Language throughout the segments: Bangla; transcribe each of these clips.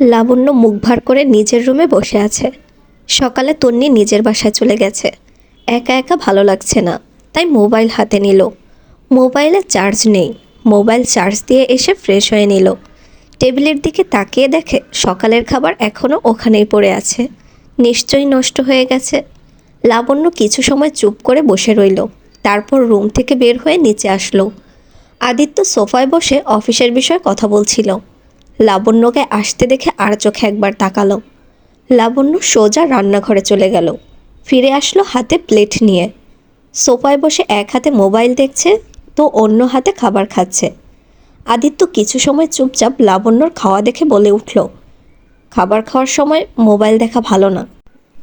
লাবণ্য মুখ ভার করে নিজের রুমে বসে আছে। সকালে তন্নি নিজের বাসায় চলে গেছে। একা একা ভালো লাগছে না, তাই মোবাইল হাতে নিল। মোবাইলে চার্জ নেই, মোবাইল চার্জ দিয়ে এসে ফ্রেশ হয়ে নিল। টেবিলের দিকে তাকিয়ে দেখে সকালের খাবার এখনও ওখানেই পড়ে আছে। নিশ্চয়ই নষ্ট হয়ে গেছে। লাবণ্য কিছু সময় চুপ করে বসে রইল, তারপর রুম থেকে বের হয়ে নিচে আসলো। আদিত্য সোফায় বসে অফিসের বিষয়ে কথা বলছিল। লাবণ্যকে আসতে দেখে আর চোখে একবার তাকালো। লাবণ্য সোজা রান্নাঘরে চলে গেল। ফিরে আসলো হাতে প্লেট নিয়ে। সোফায় বসে এক হাতে মোবাইল দেখছে, তো অন্য হাতে খাবার খাচ্ছে। আদিত্য কিছু সময় চুপচাপ লাবণ্যর খাওয়া দেখে বলে উঠল, খাবার খাওয়ার সময় মোবাইল দেখা ভালো না।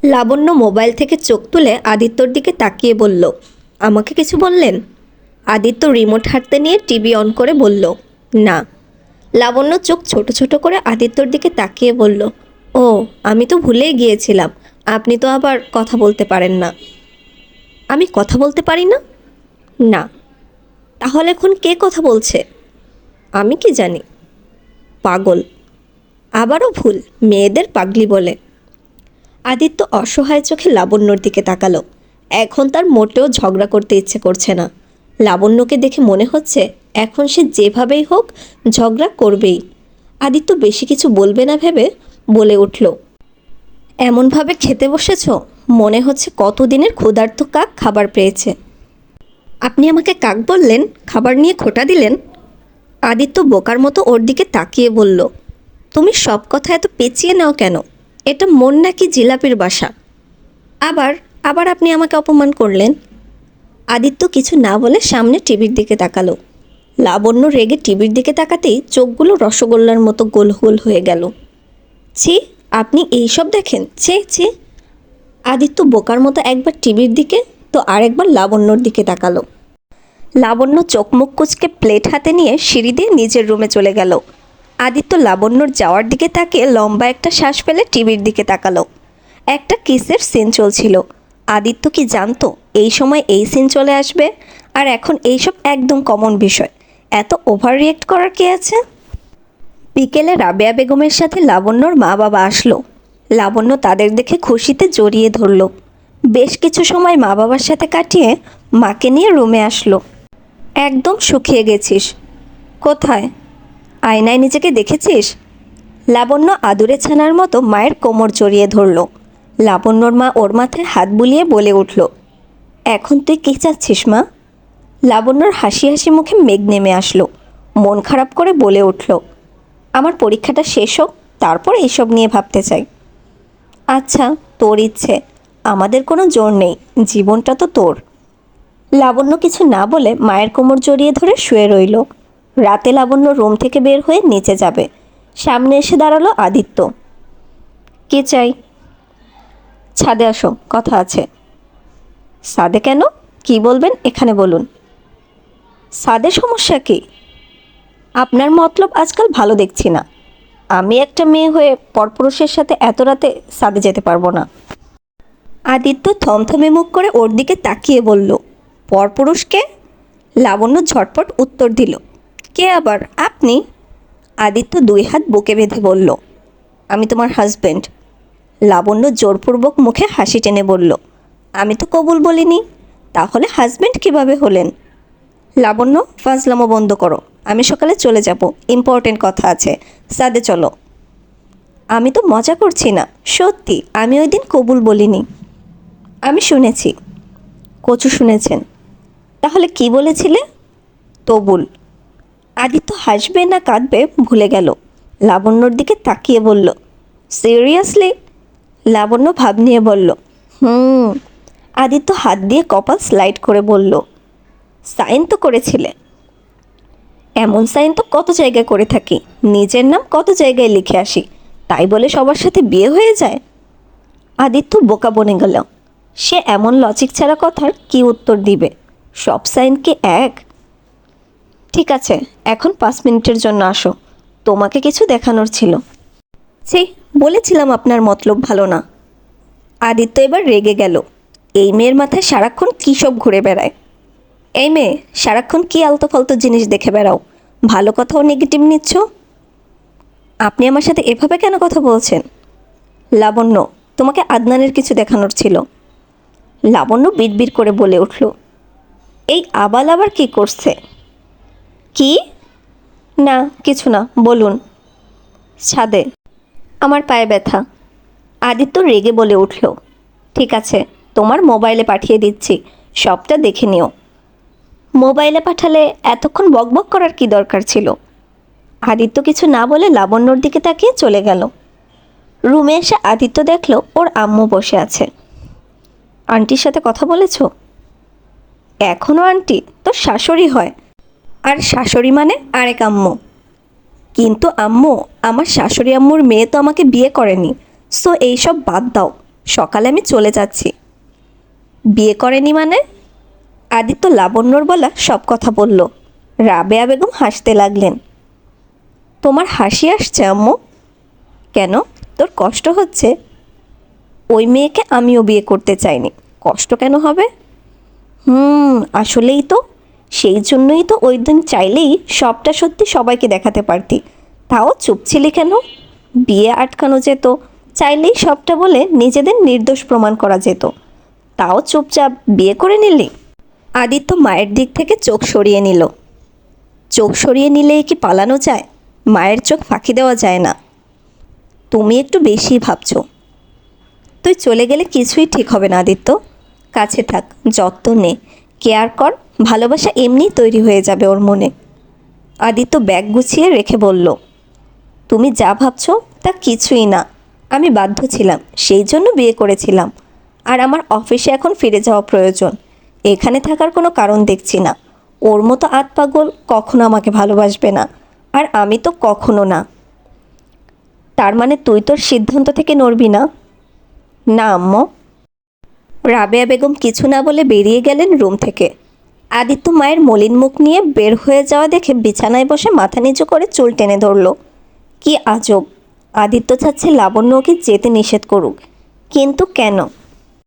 লাবণ্য মোবাইল থেকে চোখ তুলে আদিত্যর দিকে তাকিয়ে বলল, আমাকে কিছু বললেন? আদিত্য রিমোট হাঁটতে নিয়ে টিভি অন করে বলল, না। লাবণ্য চোখ ছোট ছোট করে আদিত্যর দিকে তাকিয়ে বলল, ও, আমি তো ভুলেই গিয়েছিলাম। আপনি তো আবার কথা বলতে পারেন না। আমি কথা বলতে পারি না? না। তাহলে এখন কে কথা বলছে? আমি কি জানি। পাগল। আবারও ভুল, মেয়েদের পাগলি বলে। আদিত্য অসহায় চোখে লাবণ্যর দিকে তাকালো। এখন তার মোটেও ঝগড়া করতে ইচ্ছে করছে না। লাবণ্যকে দেখে মনে হচ্ছে এখন সে যেভাবেই হোক ঝগড়া করবেই। আদিত্য বেশি কিছু বলবে না ভেবে বলে উঠল, এমনভাবে খেতে বসেছ? মনে হচ্ছে কতদিনের ক্ষুধার্ত কাক খাবার পেয়েছে। আপনি আমাকে কাক বললেন, খাবার নিয়ে খোটা দিলেন? আদিত্য বোকার মতো ওর দিকে তাকিয়ে বলল, তুমি সব কথা এত পেঁচিয়ে নাও কেন? এটা মন নাকি জিলাপির বাসা। আবার আবার আপনি আমাকে অপমান করলেন? আদিত্য কিছু না বলে সামনে টিভির দিকে তাকালো। লাবণ্য রেগে টিভির দিকে তাকাতেই চোখগুলো রসগোল্লার মতো গোল গোল হয়ে গেল। ছি, আপনি এইসব দেখেন। ছে ছে। আদিত্য বোকার মতো একবার টিভির দিকে, তো আরেকবার লাবণ্যর দিকে তাকালো। লাবণ্য চোখ মুখ কুচকে প্লেট হাতে নিয়ে সিঁড়ি দিয়ে নিজের রুমে চলে গেল। আদিত্য লাবণ্যর যাওয়ার দিকে তাকিয়ে লম্বা একটা শ্বাস ফেলে টিভির দিকে তাকালো। একটা কিসের সিন চলছিল। আদিত্য কি জানতো এই সময় এই সিন চলে আসবে? আর এখন এইসব একদম কমন বিষয়। এত ওভার রিয়েক্ট করার কি আছে? বিকেলে রাবেয়া বেগমের সাথে লাবণ্যর মা বাবা আসলো। লাবণ্য তাদের দেখে খুশিতে জড়িয়ে ধরলো। বেশ কিছু সময় মা বাবার সাথে কাটিয়ে মাকে নিয়ে রুমে আসলো। একদম শুকিয়ে গেছিস। কোথায়? আয়নায় নিজেকে দেখেছিস? লাবণ্য আদুরে ছানার মতো মায়ের কোমর জড়িয়ে ধরল। লাবণ্যর মা ওর মাথায় হাত বুলিয়ে বলে উঠল, এখন তুই কী চাচ্ছিস মা? লাবণ্যর হাসি হাসি মুখে মেঘ নেমে আসলো, মন খারাপ করে বলে উঠল, আমার পরীক্ষাটা শেষ হোক, তারপর এইসব নিয়ে ভাবতে চাই। আচ্ছা তোর ইচ্ছে, আমাদের কোনো জোর নেই, জীবনটা তো তোর। লাবণ্য কিছু না বলে মায়ের কোমর জড়িয়ে ধরে শুয়ে রইল। রাতে লাবণ্য রুম থেকে বের হয়ে নিচে যাবে, সামনে এসে দাঁড়াল আদিত্য। কে চাই? ছাদে আসো, কথা আছে। সাদে কেন? কি বলবেন? এখানে বলুন। সাদে সমস্যা কি? আপনার মতলব আজকাল ভালো দেখছি না। আমি একটা মেয়ে হয়ে পরপুরুষের সাথে এত রাতে সাদে যেতে পারব না। আদিত্য থমথমে মুখ করে ওর দিকে তাকিয়ে বলল, পরপুরুষকে? লাবণ্য ঝটপট উত্তর দিল, কে আবার? আপনি? আদিত্য দুই হাত বুকে বেঁধে বলল, আমি তোমার হাজবেন্ড লাবণ্য জোরপূর্বক মুখে হাসি টেনে বলল, আমি তো কবুল বলিনি, তাহলে হাজবেন্ড কীভাবে হলেন? লাবণ্য, ফাজলামো বন্ধ করো, আমি সকালে চলে যাব ইম্পর্টেন্ট কথা আছে, সাদে চলো। আমি তো মজা করছি না, সত্যি, আমি ওই দিন কবুল বলিনি। আমি শুনেছি, কচু শুনেছেন, তাহলে কি বলেছিলে? তবুল। আদিত্য হাসবে না কাঁদবে, ভুলে গেল। লাবণ্যর দিকে তাকিয়ে বলল সিরিয়াসলি লাবণ্য ভাব নিয়ে বলল, হুম। আদিত্য হাত দিয়ে কপাল স্লাইড করে বলল, সাইন তো করেছিলে। এমন সাইন তো কত জায়গায় করে থাকি, নিজের নাম কত জায়গায় লিখে আসি, তাই বলে সবার সাথে বিয়ে হয়ে যায়? আদিত্য বোকা বনে গেল, সে এমন লজিক ছাড়া কথার কি উত্তর দিবে? সব সাইন কি এক? ঠিক আছে, এখন পাঁচ মিনিটের জন্য আসো, তোমাকে কিছু দেখানোর ছিল। ছি বলেছিলাম আপনার মতলব ভালো না। আদিত্য এবার রেগে গেল। এই মেয়ের মাথায় সারাক্ষণ কী সব ঘুরে বেড়ায়? এই মেয়ে, সারাক্ষণ কী আলতো ফালতো জিনিস দেখে বেড়াও? ভালো কথাও নেগেটিভ নিচ্ছ? আপনি আমার সাথে এভাবে কেন কথা বলছেন? লাবণ্য, তোমাকে আদনানের কিছু দেখানোর ছিল। লাবণ্য বিড়বিড় করে বলে উঠল, এই আবাল আবার কি করছে? কি? না, কিছু না, বলুন। ছাদে। আমার পায়ে ব্যথা। আদিত্য রেগে বলে উঠল, ঠিক আছে, তোমার মোবাইলে পাঠিয়ে দিচ্ছি, সবটা দেখে নিও। মোবাইলে পাঠালে এতক্ষণ বকবক করার কি দরকার ছিল? আদিত্য কিছু না বলে লাবণ্যর দিকে তাকিয়ে চলে গেল। রুমে এসে আদিত্য দেখল ওর আম্মু বসে আছে। আন্টির সাথে কথা বলেছ? এখনও আন্টি, তোর শাশুড়ি হয়। আর শাশুড়ি মানে আরেক আম্মু। কিন্তু আম্মু, আমার শাশুড়ি আম্মুর মেয়ে তো আমাকে বিয়ে করেনি। সো এইসব বাদ দাও। সকালে আমি চলে যাচ্ছি। বিয়ে করেনি মানে? আদিত্য লাবণ্যর বলা সব কথা বলল। রাবেয়া বেগম হাসতে লাগলেন। তোমার হাসি আসছে, আম্মু। কেন? তোর কষ্ট হচ্ছে। ওই মেয়েকে আমিও বিয়ে করতে চাইনি। কষ্ট কেন হবে? হুম, আসলেই তো। সেই জন্যই তো ওই দিন চাইলেই সবটা সত্যি সবাইকে দেখাতে পারতি। তাও চুপ ছিলি কেন? বিয়ে আটকানো যেত, চাইলেই সবটা বলে নিজেদের নির্দোষ প্রমাণ করা যেত। তাও চুপচাপ বিয়ে করে নিলি? আদিত্য মায়ের দিক থেকে চোখ সরিয়ে নিল। চোখ সরিয়ে নিলেই কি পালানো যায়? মায়ের চোখ ফাঁকি দেওয়া যায় না। তুমি একটু বেশি ভাবছ। তুই চলে গেলে কিছুই ঠিক হবে না আদিত্য। কাছে থাক, যত্ন নে, কেয়ার কর ভালোবাসা এমনিই তৈরি হয়ে যাবে ওর মনে। আদিত্য ব্যাগ গুছিয়ে রেখে বলল, তুমি যা ভাবছ তা কিছুই না। আমি বাধ্য ছিলাম, সেই জন্য বিয়ে করেছিলাম। আর আমার অফিসে এখন ফিরে যাওয়া প্রয়োজন। এখানে থাকার কোনো কারণ দেখছি না। ওর মতো আত পাগল কখনো আমাকে ভালোবাসবে না, আর আমি তো কখনো না। তার মানে তুই তোর সিদ্ধান্ত থেকে নড়বি না? না, আম্মু। রাবেয়া বেগম কিছু না বলে বেরিয়ে গেলেন রুম থেকে। আদিত্য মায়ের মলিন মুখ নিয়ে বের হয়ে যাওয়া দেখে বিছানায় বসে মাথা নিচু করে চুল টেনে ধরল। কি আজব! আদিত্য চাচ্ছে লাবণ্যকে যেতে নিষেধ করুক। কিন্তু কেন?